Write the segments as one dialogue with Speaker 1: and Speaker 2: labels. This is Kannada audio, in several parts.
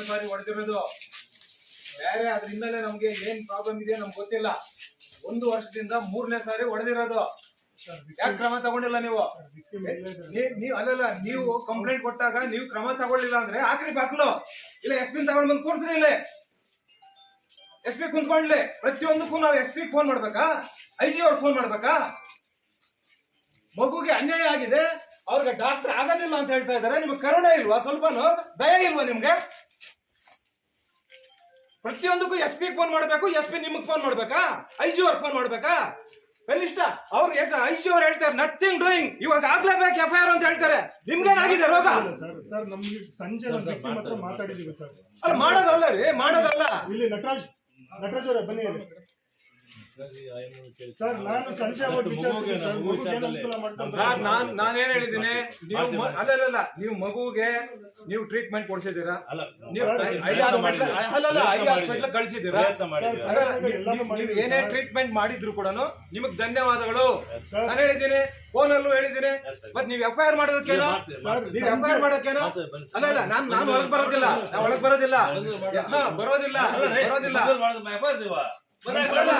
Speaker 1: ಎರಡನೇ ಬಾರಿ ಹೊಡೆದಿರೋದು. ಬೇರೆ ಅದ್ರಿಂದಲೇ ನಮ್ಗೆ ಏನ್ ಪ್ರಾಬ್ಲಮ್ ಇದೆ ನಮ್ಗೆ ಗೊತ್ತಿಲ್ಲ. ಒಂದು ವರ್ಷದಿಂದ ಮೂರನೇ ಸಾರಿ ಹೊಡೆದಿರೋದು. ಯಾಕೆ ಕ್ರಮ ತಗೊಂಡಿಲ್ಲ ನೀವು? ನೀವು ಅಲ್ಲಲ್ಲ, ನೀವು ಕಂಪ್ಲೇಂಟ್ ಕೊಟ್ಟಾಗ ನೀವು ಕ್ರಮ ತಗೊಳ್ಳಿಲ್ಲ ಅಂದ್ರೆ ಆಕ್ರಿ ಬಾಕ್ಲು. ಇಲ್ಲ ಎಸ್ ಪಿ ತಗೊಂಡ್ ಬಂದು ಕೂರ್ಸ್ರಿ ಇಲ್ಲಿ. ಎಸ್ ಪಿ ಕುಂತ್ಕೊಂಡ್ಲಿ. ಪ್ರತಿಯೊಂದಕ್ಕೂ ನಾವು ಎಸ್ ಪಿ ಫೋನ್ ಮಾಡ್ಬೇಕಾ? ಐ ಜಿ ಅವ್ರಿಗೆ ಫೋನ್ ಮಾಡ್ಬೇಕಾ? ಮಗುಗೆ ಅನ್ಯಾಯ ಆಗಿದೆ. ಅವ್ರಿಗೆ ಡಾಕ್ಟರ್ ಆಗೋದಿಲ್ಲ ಅಂತ ಹೇಳ್ತಾ ಇದ್ದಾರೆ. ನಿಮ್ಗೆ ಕರುಣೆ ಇಲ್ವಾ? ಸ್ವಲ್ಪನೂ? ದಯ ಇಲ್ವಾ ನಿಮ್ಗೆ? ಪ್ರತಿಯೊಂದಕ್ಕೂ ಎಸ್ ಪಿ ಫೋನ್ ಮಾಡಬೇಕು ಎಸ್ ಪಿ ನಿಮಗೆ ಫೋನ್ ಮಾಡಬೇಕಾ? ಐ ಜಿ ಅವ್ರಿಗೆ ಫೋನ್ ಮಾಡಬೇಕಾ? ಕನಿಷ್ಠ ಅವ್ರು ಎಸ್ ಐ ಜಿ ಅವ್ರು ಹೇಳ್ತಾರೆ ನಥಿಂಗ್ ಡೂಯಿಂಗ್ ಇವಾಗ ಆಗ್ಲೇಬೇಕು ಎಫ್ ಐ ಆರ್ ಅಂತ ಹೇಳ್ತಾರೆ. ನಿಮ್ಗೇನಾಗಿದೆ ರೋಗ?
Speaker 2: ಸರ್ ಸರ್ ನಮ್ಗೆ ಸಂಜೆ ನಮ್ಮ ವ್ಯಕ್ತಿ ಮಾತ್ರ ಮಾತಾಡಿದೀವಿ ಸರ್.
Speaker 1: ಅಲ್ಲ ಮಾಡೋದಲ್ಲ ರೀ ಮಾಡೋದಲ್ಲ.
Speaker 2: ಇಲ್ಲಿ ನಟರಾಜ್ ನಟರಾಜ್ ಅವರೇ ಬನ್ನಿ ಇಲ್ಲಿ. ಸರ್ ನಾನು ಸಂಜೆ ಸರ್
Speaker 1: ನಾನ್ ನಾನೇನ್ ಹೇಳಿದ್ದೀನಿ ನೀವು ಮ- ಅಲ್ಲ ಅಲ್ಲ, ಅಲ್ಲ ನೀವು ಮಗುಗೆ ನೀವು ಟ್ರೀಟ್ಮೆಂಟ್ ಕೊಡ್ಸಿದ್ದೀರಾ
Speaker 3: ಅಲ್ಲ
Speaker 1: ನೀವು ಐ- ಐ ಹಾಸ್ಪಿಟ್ಲ್ ಅಲ್ಲಲ್ಲ ಐ ಹಾಸ್ಪಿಟ್ಲ್ ಕಳ್ಸಿದ್ದೀರಾ
Speaker 3: ಪ್ರಯತ್ನ
Speaker 1: ಅಲ್ಲ, ನೀವ್- ಏನೇ ಟ್ರೀಟ್ಮೆಂಟ್ ಮಾಡಿದ್ರು ಕೂಡ ನಿಮಗ್ ಧನ್ಯವಾದಗಳು ನಾನು ಹೇಳಿದ್ದೀನಿ ಫೋನ್ ಅಲ್ಲೂ ಹೇಳಿದ್ದೀನಿ ಮತ್ ನೀವ್ ಎಫ್ ಐ ಆರ್ ಮಾಡೋದಕ್ಕೇನೋ
Speaker 2: ಸರ್,
Speaker 1: ನೀವ್ ಎಫ್ ಐ ಆರ್ ಮಾಡೋಕ್ಕೇನೋ ಅಲ್ಲ ಇಲ್ಲ ನಾನ್ ನಾನು ಒಳಗ್ ಬರೋದಿಲ್ಲ ನಾ ಒಳಗ್ ಬರೋದಿಲ್ಲ ಹಾ, ಬರೋದಿಲ್ಲ ಬರೋದಿಲ್ಲ ಅಲ್ಲ, ನಿಮ್ಗೆ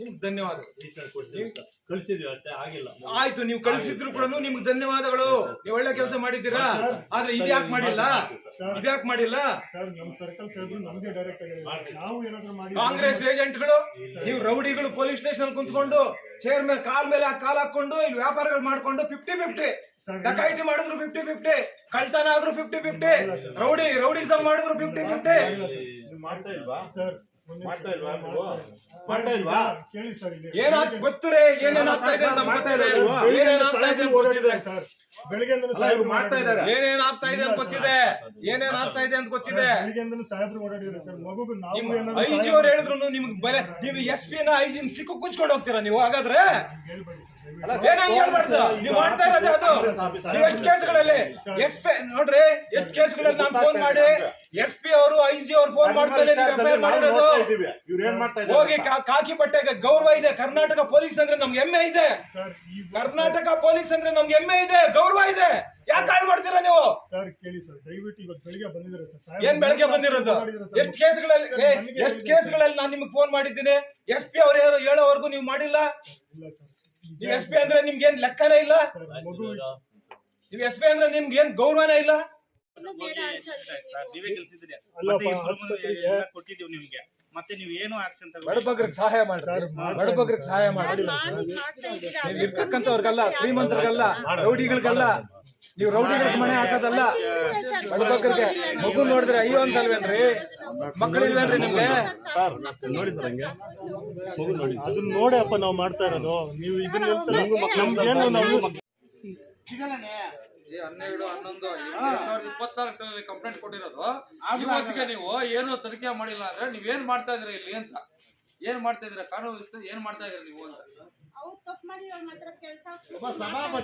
Speaker 1: ನಿಮ್ಗೆ ಧನ್ಯವಾದ
Speaker 3: ಕಳಿಸಿದ್ವಿ ಅಷ್ಟೇ ಆಗಿಲ್ಲ.
Speaker 1: ಆಯ್ತು ನೀವು ಕಳಿಸಿದ್ರು ಕೂಡ ನಿಮ್ಗೆ ಧನ್ಯವಾದಗಳು. ನೀವು ಒಳ್ಳೆ ಕೆಲಸ ಮಾಡಿದ್ದೀರಾ? ಆದ್ರೆ ಇದ್ಯಾಕ್ ಮಾಡಿಲ್ಲ? ಇದ್ಯಾಕ್ ಮಾಡಿಲ್ಲ?
Speaker 2: ಸರ್ ನಮ್ಮ ಸರ್ಕಲ್ ಸಾಹೇಬ್ರು ನಮಗೆ ಡೈರೆಕ್ಟ್ ನಾವು ಏನಾದ್ರು ಮಾಡಿ
Speaker 1: ಕಾಂಗ್ರೆಸ್ ಏಜೆಂಟ್ಗಳು ನೀವು ರೌಡಿಗಳು ಪೊಲೀಸ್ ಸ್ಟೇಷನ್ ಕುಂತ್ಕೊಂಡು ಚೇರ್ ಮೇಲೆ ಕಾಲ್ ಮೇಲೆ ಕಾಲ್ ಹಾಕೊಂಡು ಇಲ್ಲಿ ವ್ಯಾಪಾರಗಳು ಮಾಡ್ಕೊಂಡು ಫಿಫ್ಟಿ ಫಿಫ್ಟಿ
Speaker 2: ಡಕೈಟಿ
Speaker 1: ಡಕಾಯಿಟಿ ಮಾಡಿದ್ರು ಫಿಫ್ಟಿ ಫಿಫ್ಟಿ ಕಳ್ತನ ಆದ್ರೂ ಫಿಫ್ಟಿ ಫಿಫ್ಟಿ ರೌಡಿ ರೌಡಿಸಮ್ ಮಾಡಿದ್ರು ಫಿಫ್ಟಿ ಫಿಫ್ಟಿ
Speaker 4: ಮಾಡ್ತಾ ಇಲ್ವಾ?
Speaker 2: ಸರ್
Speaker 4: ಮಾಡ್ತಾ ಇಲ್ವಾ ನೀವು? ಮಾಡ್ತಾ ಇಲ್ವಾ?
Speaker 2: ಕೇಳಿ ಸರ್ ಇಲ್ಲಿ.
Speaker 1: ಏನಾಗ್ ಗೊತ್ತುರೇ ಏನೇನ್ ಆಗ್ತಾ ಇದೆ ಅಂತ ಮಾಡ್ತಾ ಗೊತ್ತಿದೆ. ಏನೇನಾಗ್ತಾ ಇದೆ ಅಂತ ಗೊತ್ತಿದೆ.
Speaker 2: ಸರ್. ಬೆಳಿಗ್ಗೆಯಿಂದಲೂ
Speaker 4: ಅಲ್ಲ ಇವ್ರು ಮಾಡ್ತಾ ಇದ್ದಾರೆ.
Speaker 1: ಏನೇನ್ ಆಗ್ತಾ ಇದೆ ಅಂತ ಗೊತ್ತಿದೆ. ಏನೇನಾಗ್ತಾ ಇದೆ ಅಂತ ಗೊತ್ತಿದೆ.
Speaker 2: ಬೆಳಿಗ್ಗೆಯಿಂದಲೂ ಸಾಹೇಬ್ರು ಓಡಾಡಿದ್ದಾರೆ ಸರ್. ಮಗುಗೂ ನಾವು
Speaker 1: ನಿಮ್
Speaker 2: ಏನಾದ್ರು
Speaker 1: ಐ ಜಿ ಅವ್ರು ಹೇಳಿದ್ರು ನಿಮ್ಗೆ ಬಲೆ ನೀವು ಎಸ್ ಪಿ ನ ಸಿಕ್ಕು ಕುಚ್ಕೊಂಡು ಹೋಗ್ತೀರಾ ನೀವು? ಹಾಗಾದ್ರೆ?
Speaker 2: ಹೇಳ್ಬೇಡಿ ಸರ್ ದಯವಿಟ್ಟು.
Speaker 4: ಅಲ್ಲ
Speaker 1: ಏನ್ ಹಂಗ್ ಹೇಳ್ಬಾರ್ದು? ನೀವು ಮಾಡ್ತಾ ಇರೋದೇ ಅದು. ನೀವು ಎಷ್ಟು ಕೇಸ್ಗಳಲ್ಲಿ ಎಸ್ ಪಿ ನೋಡ್ರಿ ಎಷ್ಟು ಕೇಸ್ಗಳಲ್ಲಿ ನಾನು ಫೋನ್ ಮಾಡಿ ಎಸ್ ಪಿ ಅವರು ಐ ಜಿ ಅವ್ರು ಫೋನ್ ಮಾಡ್ತಾರೆ ನೀವು ಮಾಡಿರೋದು.
Speaker 4: ಇವ್ರು ಏನ್ ಮಾಡ್ತಾ
Speaker 1: ಹೋಗಿ
Speaker 4: ಇದ್ದಾರೆ
Speaker 1: ಕಾ- ಕಾಕಿ ಬಟ್ಟೆಗೆ ಗೌರವ ಇದೆ ಕರ್ನಾಟಕ ಪೊಲೀಸ್ ಅಂದ್ರೆ ನಮ್ಗೆ ಹೆಮ್ಮೆ ಇದೆ.
Speaker 2: ಸರ್ ಈ
Speaker 1: ಕರ್ನಾಟಕ ಪೊಲೀಸ್ ಅಂದ್ರೆ ನಮ್ಗೆ ಹೆಮ್ಮೆ ಇದೆ ಗೌರವ ಇದೆ. ಯಾಕೆ ಹಾಳು ಮಾಡ್ತೀರಾ ನೀವು?
Speaker 2: ಸರ್ ಕೇಳಿ ಸರ್ ದಯವಿಟ್ಟು ಇವತ್ತು ಬೆಳಿಗ್ಗೆ ಬಂದಿದ್ದಾರೆ ಸರ್? ಸಾಹೇಬ್ರು
Speaker 1: ಏನ್ ಬೆಳಗ್ಗೆ ಬಂದಿರೋದು?
Speaker 2: ಸರ್.
Speaker 1: ಎಷ್ಟು ಕೇಸ್ಗಳಲ್ಲಿ
Speaker 2: ಸರ್,
Speaker 1: ಏ,
Speaker 2: ನನಗೆ
Speaker 1: ಎಷ್ಟು ಕೇಸ್ಗಳಲ್ಲಿ ನಾನು ನಿಮ್ಗೆ ಫೋನ್ ಮಾಡಿದ್ದೀನಿ? ಎಸ್ ಪಿ ಅವ್ರು ಯಾರು ಹೇಳೋವರೆಗೂ ನೀವು ಮಾಡಿಲ್ಲ?
Speaker 2: ಇಲ್ಲ ಸರ್.
Speaker 1: ನೀವು ಎಸ್ ಪಿ ಅಂದ್ರೆ ನಿಮ್ಗೆ ಏನ್ ಲೆಕ್ಕನೇ ಇಲ್ಲ?
Speaker 2: ಸರ್ ಮಗು
Speaker 1: ನೀವು ಎಸ್ ಪಿ ಅಂದ್ರೆ ನಿಮ್ಗೆ ಏನ್ ಗೌರವನೇ ಇಲ್ಲ?
Speaker 5: ನೀವೇ. ಕೆಲ್ಸಿದ್ರಿ ಕೊಟ್ಟಿದ್ದೀವಿ ನಿಮ್ಗೆ. ಮತ್ತೆ ನೀವು ಏನು ಆಕ್ಷನ್
Speaker 1: ಬಡಬಗ್ರಿಗೆ ಸಹಾಯ ಮಾಡಿ ಬಡಬಗ್ರಿಗೆ ಸಹಾಯ ಮಾಡಿ ನೀವು ಇರ್ತಕ್ಕಂಥವ್ರಿಗಲ್ಲ ಶ್ರೀಮಂತರಿಗಲ್ಲ ರೌಡಿಗಳಿಗಲ್ಲ ನೀವು ರೌಡಿಗಳಿಗೆ ಮನೆ ಹಾಕೋದಲ್ಲ? ಬಡಬಗ್ರಿಗೆ ಮಗು ನೋಡಿದ್ರೆ ಅಯ್ಯೋ ಅನ್ಸಲ್ವೇನ್ರಿ ಮಕ್ಕಳಿಲ್ವೇನ್ರಿ ನಿಮ್ಗೆ?
Speaker 2: ಅದನ್ನ ನೋಡಿ ಅಪ್ಪ ನಾವು ಮಾಡ್ತಾ ಇರೋದು. ನೀವು ಇದನ್ನ ನಮ್ಗೇನು ನಾವು
Speaker 6: ಈ ಹನ್ನೆರಡು ಹನ್ನೊಂದು ಎರಡ್ ಸಾವಿರದ ಇಪ್ಪತ್ನಾಲ್ಕರಲ್ಲಿ ಕಂಪ್ಲೇಂಟ್ ಕೊಟ್ಟಿರೋದು. ಇವತ್ತಿಗೆ ನೀವು ಏನು ತನಿಖೆ ಮಾಡಿಲ್ಲ ಅಂದ್ರೆ ನೀವೇನ್ ಮಾಡ್ತಾ ಇದ್ರಿ ಇಲ್ಲಿ ಅಂತ. ಏನ್ ಮಾಡ್ತಾ ಇದ್ರ ಕಾನೂನು ವ್ಯವಸ್ಥೆ ಏನ್ ಮಾಡ್ತಾ ಇದ್ರಿ ನೀವು ಅಂತ.
Speaker 7: ಅವ್ರು ತಪ್ಪು ಮಾಡಿ ಅವ್ರ ಮಾತ್ರ ಕೆಲಸ
Speaker 4: ಸಭಾಪತಿ